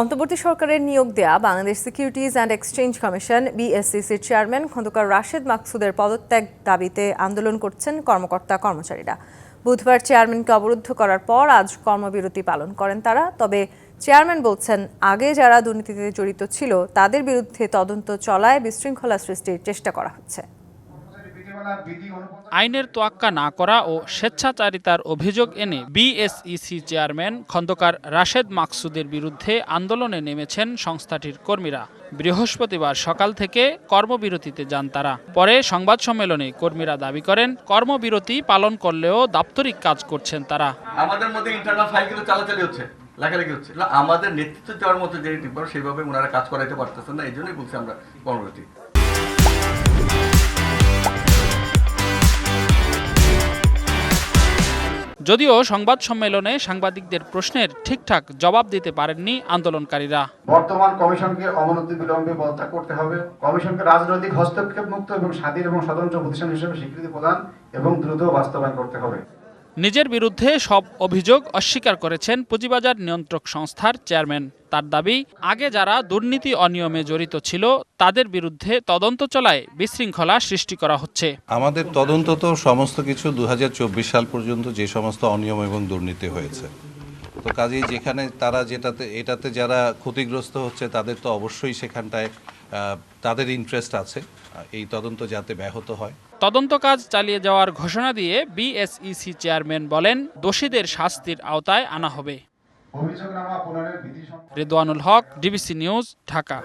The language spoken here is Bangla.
অন্তর্বর্তী সরকারের নিয়োগ দেয়া Bangladesh securities and exchange commission বিএসসিসির chairman Khandakar Rashed মাকসুদের পদত্যাগ দাবিতে আন্দোলন করছেন কর্মকর্তা কর্মচারীরা। বুধবার চেয়ারম্যানকে অবরুদ্ধ করার পর আজ কর্মবিরতি পালন করেন তারা। তবে চেয়ারম্যান বলছেন, আগে যারা দুর্নীতিতে জড়িত ছিল, তাদের বিরুদ্ধে তদন্ত চলায় বিশৃঙ্খলা সৃষ্টির চেষ্টা করা হচ্ছে। আইনের তোয়াক্কা না করা ও স্বেচ্ছাচারিতার অভিযোগ এনে বিএসইসি চেয়ারম্যান খন্দকার রাশেদ মাকসুদের বিরুদ্ধে আন্দোলনে নেমেছেন সংস্থাটির কর্মীরা। বৃহস্পতিবার সকাল থেকে কর্মবিরতিতে যান তারা। পরে সংবাদ সম্মেলনে কর্মীরা দাবি করেন কর্মবিরতি পালন করলেও দাপ্তরিক কাজ করছেন তারা। আমাদের মধ্যে ইন্টারনাল ফাইলগুলো চালাচালি হচ্ছে লেখালেখি হচ্ছে। আমাদের নেতৃত্ব দেওয়ার মতো যে সেইভাবে ওনারা কাজ করাইতে পারতেছেন না এই জন্যই বলছি আমরা কর্মরতি যদিও সংবাদ সম্মেলনে সাংবাদিকদের প্রশ্নের ঠিকঠাক জবাব দিতে পারেননি আন্দোলনকারীরা। বর্তমান কমিশনকে অবনতি বিলম্বে পদত্যাগ করতে হবে। কমিশনকে রাজনৈতিক হস্তক্ষেপ মুক্ত এবং স্বাধীন এবং স্বতন্ত্র প্রতিষ্ঠান হিসেবে স্বীকৃতি প্রদান এবং দ্রুত বাস্তবায়ন করতে হবে। নিজের বিরুদ্ধে সব অভিযোগ অস্বীকার করেছেন পুঁজিবাজার নিয়ন্ত্রক সংস্থার চেয়ারম্যান। তার দাবি, আগে যারা দুর্নীতি অনিয়মে জড়িত ছিল, তাদের বিরুদ্ধে তদন্ত চলায় বিশৃঙ্খলা সৃষ্টি করা হচ্ছে। আমাদের তদন্ত তো সমস্ত কিছু দু হাজার চব্বিশ সাল পর্যন্ত যে সমস্ত অনিয়ম এবং দুর্নীতি হয়েছে। তো কাজেই যেখানে তারা যেটাতে, এটাতে যারা ক্ষতিগ্রস্ত হচ্ছে, তাদের তো অবশ্যই সেখানটায় তাদের ইন্টারেস্ট আছে এই তদন্ত যাতে ব্যাহত হয়। তদন্ত কাজ চালিয়ে যাওয়ার ঘোষণা দিয়ে বিএসইসি চেয়ারম্যান বলেন দোষীদের শাস্তির আওতায় আনা হবে। অভিযোগনামা রেদওয়ানুল হক ডিবিসি নিউজ ঢাকা।